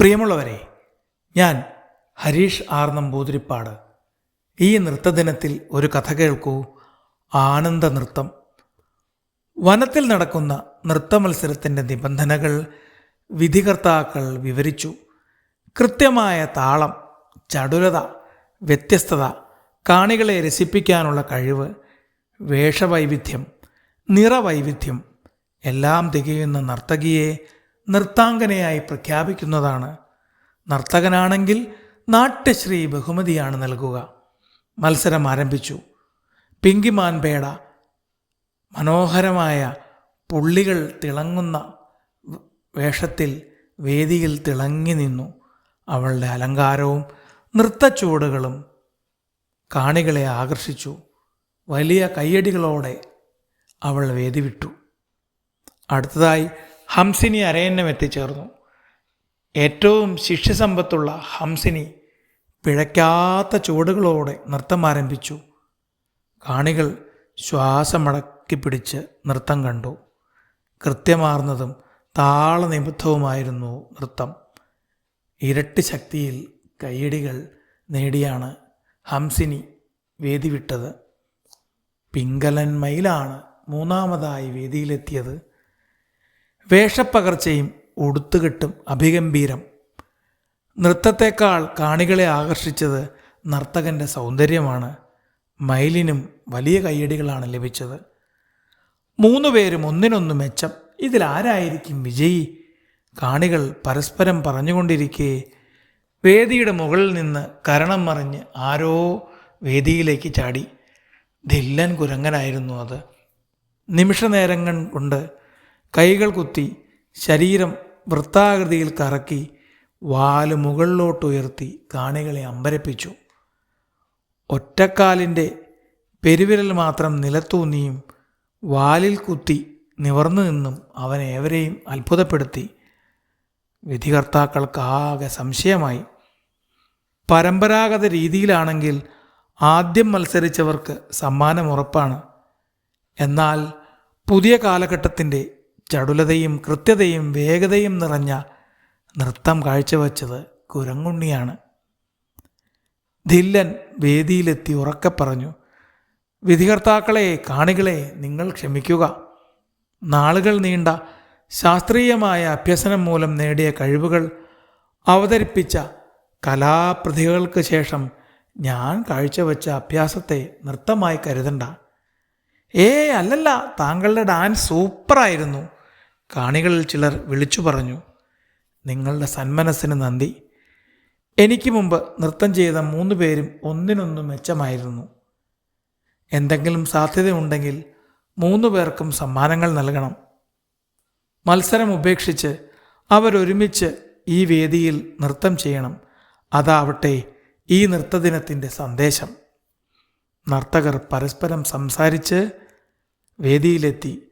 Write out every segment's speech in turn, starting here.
പ്രിയമുള്ളവരെ ഞാൻ ഹരീഷ് ആർ നമ്പൂതിരിപ്പാട്. ഈ നൃത്തദിനത്തിൽ ഒരു കഥ കേൾക്കൂ. ആനന്ദ നൃത്തം. വനത്തിൽ നടക്കുന്ന നൃത്ത മത്സരത്തിന്റെ നിബന്ധനകൾ വിധികർത്താക്കൾ വിവരിച്ചു. കൃത്യമായ താളം ചടുലത വ്യത്യസ്തത കാണികളെ രസിപ്പിക്കാനുള്ള കഴിവ് വേഷവൈവിധ്യം നിറവൈവിധ്യം എല്ലാം തികയുന്ന നർത്തകിയെ നൃത്താംഗനയായി പ്രഖ്യാപിക്കുന്നതാണ്. നർത്തകനാണെങ്കിൽ നാട്യശ്രീ ബഹുമതിയാണ് നൽകുക. മത്സരം ആരംഭിച്ചു. പിങ്കിമാൻ പേട മനോഹരമായ പുള്ളികൾ തിളങ്ങുന്ന വേഷത്തിൽ വേദിയിൽ തിളങ്ങി നിന്നു. അവളുടെ അലങ്കാരവും നൃത്തച്ചുവടുകളും കാണികളെ ആകർഷിച്ചു. വലിയ കയ്യടികളോടെ അവൾ വേദി വിട്ടു. അടുത്തതായി ഹംസിനി അരയന്നം എത്തിച്ചേർന്നു. ഏറ്റവും ശിഷ്യസമ്പത്തുള്ള ഹംസിനി പിഴയ്ക്കാത്ത ചുവടുകളോടെ നൃത്തം ആരംഭിച്ചു. കാണികൾ ശ്വാസമടക്കി പിടിച്ച് നൃത്തം കണ്ടു. കൃത്യമാർന്നതും താളനിബദ്ധവുമായിരുന്നു നൃത്തം. ഇരട്ടി ശക്തിയിൽ കൈയടികൾ നേടിയാണ് ഹംസിനി വേദി വിട്ടത് പിങ്കലൻ മയിലാണ് മൂന്നാമതായി വേദിയിലെത്തിയത്. വേഷപ്പകർച്ചയും ഉടുത്തുകെട്ടും അഭിഗംഭീരം. നൃത്തത്തെക്കാൾ കാണികളെ ആകർഷിച്ചത് നർത്തകന്റെ സൗന്ദര്യമാണ്. മൈലിനും വലിയ കയ്യടികളാണ് ലഭിച്ചത്. മൂന്നു പേരും ഒന്നിനൊന്ന് മെച്ചം. ഇതിലാരായിരിക്കും വിജയി? കാണികൾ പരസ്പരം പറഞ്ഞുകൊണ്ടിരിക്കെ വേദിയുടെ മുകളിൽ നിന്ന് കരണം മറിഞ്ഞ് ആരോ വേദിയിലേക്ക് ചാടി. ധില്ലൻ കുരങ്ങനായിരുന്നു അത്. നിമിഷനേരങ്ങൾ കൊണ്ട് കൈകൾ കുത്തി ശരീരം വൃത്താകൃതിയിൽ കറക്കി വാൽ മുകളിലോട്ടുയർത്തി കാണികളെ അമ്പരപ്പിച്ചു. ഒറ്റക്കാലിന്റെ പെരുവിരൽ മാത്രം നിലത്തൂന്നിയും വാലിൽ കുത്തി നിവർന്നു നിന്നും അവൻ ഏവരെയും അത്ഭുതപ്പെടുത്തി. വിധികർത്താക്കൾക്ക് ആകെ സംശയമായി. പരമ്പരാഗത രീതിയിലാണെങ്കിൽ ആദ്യം മത്സരിച്ചവർക്ക് സമ്മാനം ഉറപ്പാണ്. എന്നാൽ പുതിയ കാലഘട്ടത്തിന്റെ ചടുലതയും കൃത്യതയും വേഗതയും നിറഞ്ഞ നൃത്തം കാഴ്ചവെച്ചത് കുരങ്ങുണ്ണിയാണ്. ധില്ലൻ വേദിയിലെത്തി ഉറക്കെ പറഞ്ഞു വിധികർത്താക്കളെ കാണികളെ നിങ്ങൾ ക്ഷമിക്കുക. നാളുകൾ നീണ്ട ശാസ്ത്രീയമായ അഭ്യസനം മൂലം നേടിയ കഴിവുകൾ അവതരിപ്പിച്ച കലാപ്രതിഭകൾക്ക് ശേഷം ഞാൻ കാഴ്ചവെച്ച അഭ്യാസത്തെ നൃത്തമായി കരുതണ്ട. ഏ അല്ലല്ല താങ്കളുടെ ഡാൻസ് സൂപ്പറായിരുന്നു. കാണികളിൽ ചിലർ വിളിച്ചു പറഞ്ഞു നിങ്ങളുടെ സന്മനസ്സിന് നന്ദി. എനിക്ക് മുമ്പ് നൃത്തം ചെയ്ത മൂന്ന് പേരും ഒന്നിനൊന്നും മെച്ചമായിരുന്നു. എന്തെങ്കിലും സാധ്യതയുണ്ടെങ്കിൽ മൂന്ന് പേർക്കും സമ്മാനങ്ങൾ നൽകണം. മത്സരം ഉപേക്ഷിച്ച് അവരൊരുമിച്ച് ഈ വേദിയിൽ നൃത്തം ചെയ്യണം. അതാവട്ടെ ഈ നൃത്തദിനത്തിന്റെ സന്ദേശം. നർത്തകർ പരസ്പരം സംസാരിച്ച് വേദിയിലെത്തി.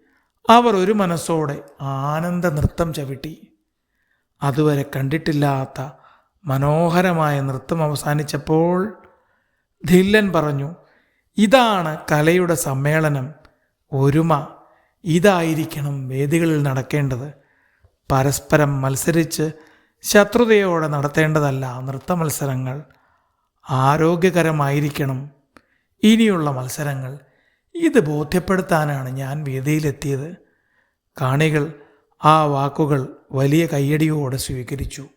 അവർ ഒരു മനസ്സോടെ ആനന്ദ നൃത്തം ചവിട്ടി. അതുവരെ കണ്ടിട്ടില്ലാത്ത മനോഹരമായ നൃത്തം അവസാനിച്ചപ്പോൾ ധില്ലൻ പറഞ്ഞു ഇതാണ് കലയുടെ സമ്മേളനം. ഒരുമ. ഇതായിരിക്കണം വേദികളിൽ നടക്കേണ്ടത്. പരസ്പരം മത്സരിച്ച് ശത്രുതയോടെ നടത്തേണ്ടതല്ല നൃത്ത മത്സരങ്ങൾ ആരോഗ്യകരമായിരിക്കണം. ഇനിയുള്ള മത്സരങ്ങൾ ഇത് ബോധ്യപ്പെടുത്താനാണ് ഞാൻ വേദിയിലെത്തിയത്. കാണികൾ ആ വാക്കുകൾ വലിയ കയ്യടിയോടെ സ്വീകരിച്ചു.